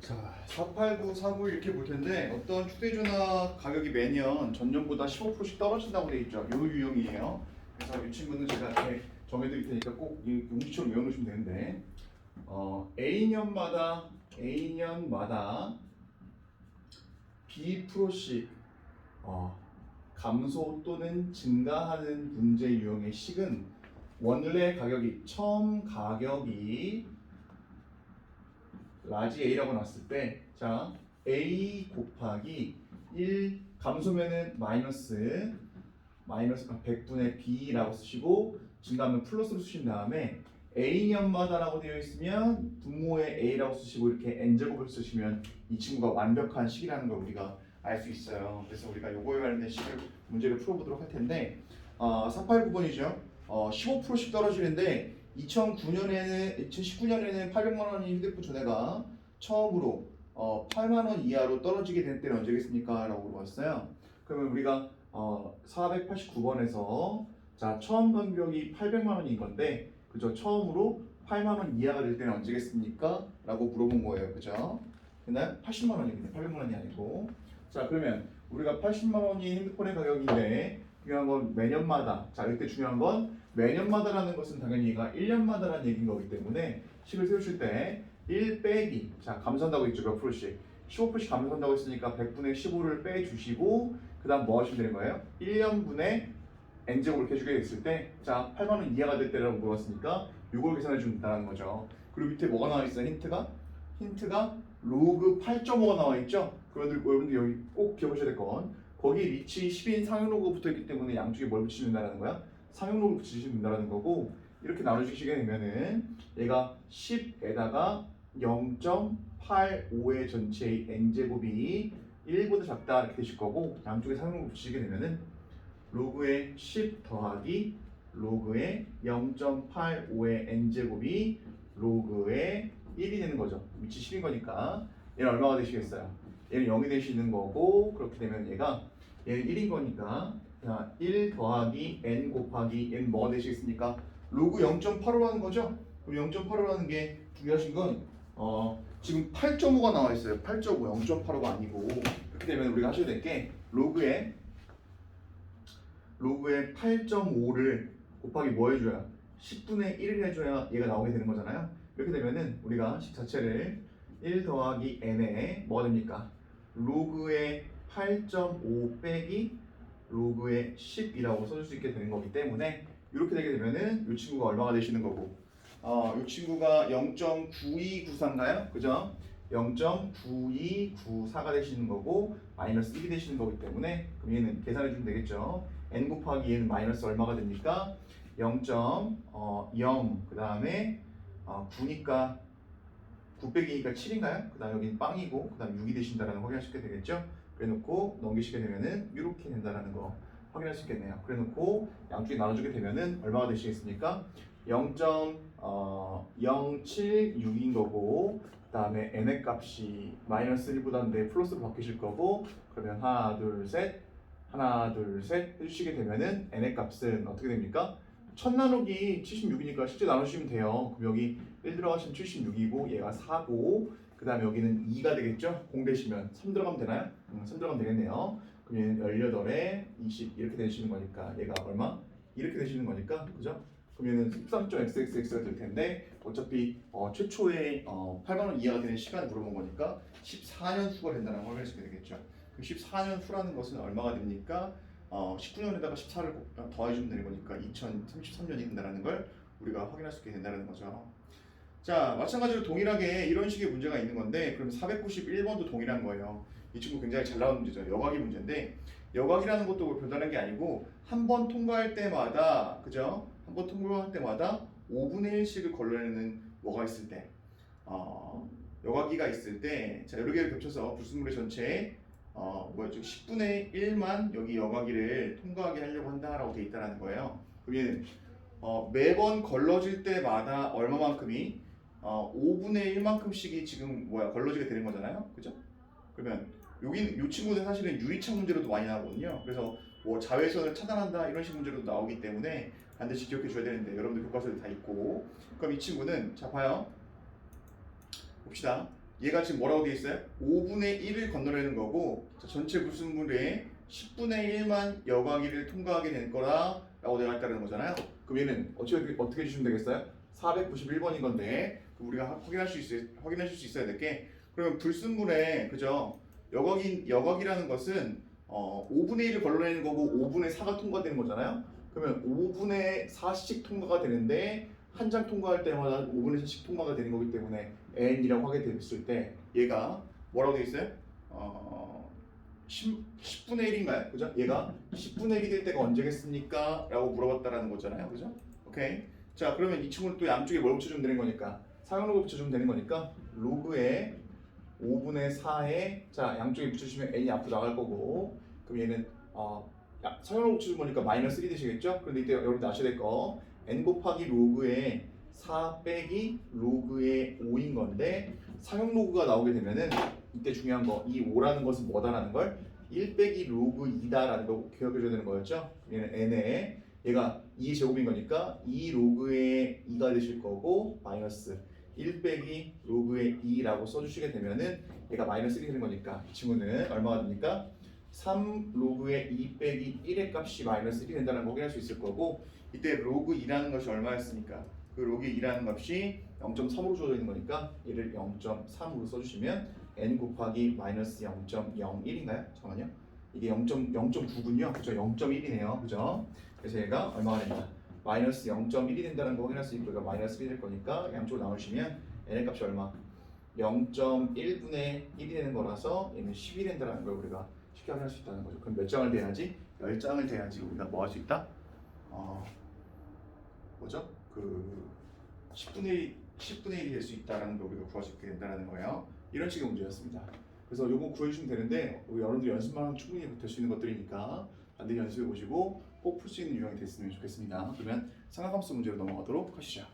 자, 489, 49 이렇게 볼 텐데 어떤 휴대전화 가격이 매년 전년보다 15%씩 떨어진다고 돼 있죠. 요 유형이에요. 그래서 이 친구는 제가 이렇게 정해드릴 테니까 꼭 이 용지처럼 외워놓으시면 되는데 어, A년마다 A년마다 B%씩 어, 감소 또는 증가하는 문제 유형의 식은 원래 가격이 처음 가격이 라지 A라고 놨을 때, 자, A 곱하기 1 감소면은 마이너스 마이너스 100분의 B라고 쓰시고 증가하면 플러스로 쓰신 다음에 A년마다라고 되어 있으면 분모의 A라고 쓰시고 이렇게 N제곱을 쓰시면 이 친구가 완벽한 식이라는 걸 우리가 알 수 있어요. 그래서 우리가 요거에 관련된 식을 문제를 풀어보도록 할 텐데 어, 489번이죠. 어, 15%씩 떨어지는데 2009년에는 2019년에는 800만 원이 휴대폰 전화가 처음으로 어, 8만 원 이하로 떨어지게 된 때는 언제겠습니까? 라고 물어봤어요. 그러면 우리가 어, 489번에서 자 처음 간격이 800만 원인 건데 그죠? 처음으로 8만 원 이하가 될 때는 언제겠습니까? 라고 물어본 거예요. 그죠? 그날 80만 원인데 800만 원이 아니고 자 그러면 우리가 80만 원이 핸드폰의 가격인데 중요한 건 매년마다 자 이때 중요한 건 매년마다라는 것은 당연히 얘가 1년마다라는 얘기인 거기 때문에 식을 세우실 때 1 빼기 자 감소한다고 했죠 몇 프로씩 15%씩 감소한다고 했으니까 100분의 15를 빼주시고 그 다음 뭐 하시면 되는 거예요? 1년분의 n제곱을 이렇게 해주게 됐을 때 자 8만원 이하가 될 때라고 물어봤으니까 이걸 계산해 주면 된다는 거죠 그리고 밑에 뭐가 나와 있어요 힌트가? 힌트가 로그 8.5가 나와 있죠 그런데 여러분들 여기 꼭 기억하셔야 될 건 거기 리치 10인 상용 로고 붙어 있기 때문에 양쪽에 뭘 붙이면 된다는 거야? 상용 로고 붙이시면 된다는 거고 이렇게 나눠주시게 되면은 얘가 10에다가 0.85의 전체의 n제곱이 1보다 작다 이렇게 되실 거고 양쪽에 상용 로고 붙이시게 되면은 로그의 10 더하기 로그의 0.85의 n제곱이 로그의 1이 되는 거죠. 위치 10인 거니까 얘는 얼마가 되시겠어요? 얘는 0이 되시는 거고 그렇게 되면 얘가 얘는 1인 거니까 자, 1 더하기 n 곱하기 n 뭐가 되시겠습니까? 로그 0.85라는 거죠? 그럼 0.85라는 게 중요하신 건 어, 지금 8.5가 나와 있어요. 8.5, 0.85가 아니고 그렇게 되면 우리가 하셔야 될 게 로그에 로그에 8.5를 곱하기 뭐 해줘야 10분의 1을 해줘야 얘가 나오게 되는 거잖아요. 이렇게 되면은 우리가 식 자체를 1 더하기 n에 뭐가 됩니까? 로그의 8.5 빼기 로그의 10이라고 써줄 수 있게 되는 거기 때문에 이렇게 되게 되면은 이 친구가 얼마가 되시는 거고 어, 이 친구가 0.9294인가요? 그죠? 0.9294가 되시는 거고 마이너스 1이 되시는 거기 때문에 그럼 얘는 계산해 주면 되겠죠. n 곱하기 얘는 마이너스 얼마가 됩니까? 0.0그 다음에 어, 9니까 9 빼기니까 7인가요? 그 다음 여기는 빵이고 그 다음 6이 되신다라는 있게 되겠죠? 그래놓고 넘기시게 되면은 이렇게 된다라는 거 확인할 수 있겠네요. 그래놓고 양쪽에 나눠주게 되면은 얼마가 되시겠습니까? 0.076인 거고 그 다음에 n의 값이 마이너스 1보다는 네 플러스로 바뀌실 거고 그러면 하나 둘 셋 하나 둘 셋 해주시게 되면은 n의 값은 어떻게 됩니까? 첫 나누기 76이니까 실제 나누시면 돼요. 그럼 여기 1 들어가시면 76이고 얘가 4고 그 다음에 여기는 2가 되겠죠? 공 대시면 3 들어가면 되나요? 음, 3 들어가면 되겠네요. 그럼 얘는 18에 20 이렇게 되시는 거니까 얘가 얼마? 이렇게 되시는 거니까 그죠? 얘는 13.xxx가 될 텐데 어차피 어, 최초의 어, 8만 원 이하가 되는 시간을 물어본 거니까 14년 후가 된다는 걸 있게 되겠죠. 그 14년 후라는 것은 얼마가 됩니까? 어, 19년에다가 14를 더해주면 되는 거니까 2033년이 된다는 걸 우리가 확인할 수 있게 된다는 거죠. 자, 마찬가지로 동일하게 이런 식의 문제가 있는 건데 그럼 491번도 동일한 거예요. 이 친구 굉장히 잘 나오는 문제죠. 여각이 문제인데 여각이라는 것도 뭐 별다른 게 아니고 한 번 통과할 때마다 그죠? 한 번 통과할 때마다 5분의 1씩을 걸러내는 뭐가 있을 때 어, 여각이가 있을 때 자, 여러 개를 겹쳐서 불순물의 전체에 어, 뭐였죠? 10분의 1만 여기 여과기를 통과하게 하려고 한다라고 돼 있다라는 거예요. 그럼 얘는 어, 매번 걸러질 때마다 얼마만큼이 어, 5분의 1만큼씩이 지금 뭐야 걸러지게 되는 거잖아요. 그죠? 그러면 여기 이 친구는 사실은 유리창 문제로도 많이 나오거든요. 그래서 뭐 자외선을 차단한다 이런 식 문제로도 나오기 때문에 반드시 기억해 줘야 되는데 여러분들 교과서에 다 있고 그럼 이 친구는 자 봐요. 봅시다. 얘가 지금 뭐라고 돼 있어요? 5분의 1을 건너려는 거고 자, 전체 불순물의 10분의 1만 여과기를 통과하게 될 거라 라고 되어 있다는 거잖아요. 그럼 얘는 어떻게 어떻게 해주시면 되겠어요? 491번인 건데 우리가 하- 확인할 수 있어 확인하실 수 있어야 될 게 그러면 불순물의 그죠? 여과기 여과기라는 것은 어, 5분의 1을 걸러내는 거고 5분의 4가 통과되는 거잖아요. 그러면 5분의 4씩 통과가 되는데 한 장 통과할 때마다 5분의 4씩 통과가 되는 거기 때문에 n이라고 하게 됐을 때 얘가 뭐라고 돼 있어요? 어, 10, 10 분의 1인가요? 그죠? 얘가 10분의 1이 될 때가 언제겠습니까? 라고 물어봤다라는 거잖아요. 그죠? 오케이. 자, 그러면 이 친구는 또 양쪽에 뭘 붙여주면 되는 거니까 사용로그 붙여주면 되는 거니까 로그에 5분의 4에 자 양쪽에 붙여주시면 n이 앞으로 나갈 거고 그럼 얘는 어, 야, 사용로그 붙여주는 거니까 마이너스 1이 되시겠죠? 그런데 이때 여러분들 아셔야 될거 n 곱하기 로그에 4 빼기 로그의 5인 건데 사용 로그가 나오게 되면은 이때 중요한 거 이 5라는 것은 뭐다라는 걸 1 빼기 로그 2다라는 거 기억해 줘야 되는 거였죠? 얘는 n에 얘가 2 제곱인 거니까 2 로그의 2가 되실 거고 마이너스 1 빼기 로그의 2라고 써주시게 되면은 얘가 마이너스 1이 되는 거니까 이 친구는 얼마가 됩니까? 3 로그의 2 빼기 1의 값이 마이너스 1이 된다는 거 확인할 수 있을 거고 이때 로그 2라는 것이 얼마였습니까? 그 로그 2라는 값이 0.3으로 주어져 있는 거니까 얘를 0.3으로 써주시면 n 곱하기 마이너스 0.01인가요? 잠깐만요. 이게 0.0.9군요. 그죠? 0.1이네요. 그죠? 그래서 얘가 얼마가 된다? 마이너스 0.1이 된다는 거 확인할 수 있고 얘가 마이너스 1이 될 거니까 양쪽으로 나누시면 n의 값이 얼마? 0.1분의 1이 되는 거라서 얘는 10이 된다는 걸 우리가 쉽게 확인할 수 있다는 거죠. 그럼 몇 장을 대야지? 10장을 대야지 우리가 뭐 할 수 있다? 어, 뭐죠? 그 10분의 1, 10분의 1이 될 수 있다라는 걸 우리가 구할 수 있게 된다는 거예요. 이런 식의 문제였습니다. 그래서 요거 구해주시면 되는데 우리 여러분들 연습만 하면 충분히 될 수 있는 것들이니까 반드시 연습해 보시고 꼭 풀 수 있는 유형이 됐으면 좋겠습니다. 그러면 삼각함수 문제로 넘어가도록 하시죠.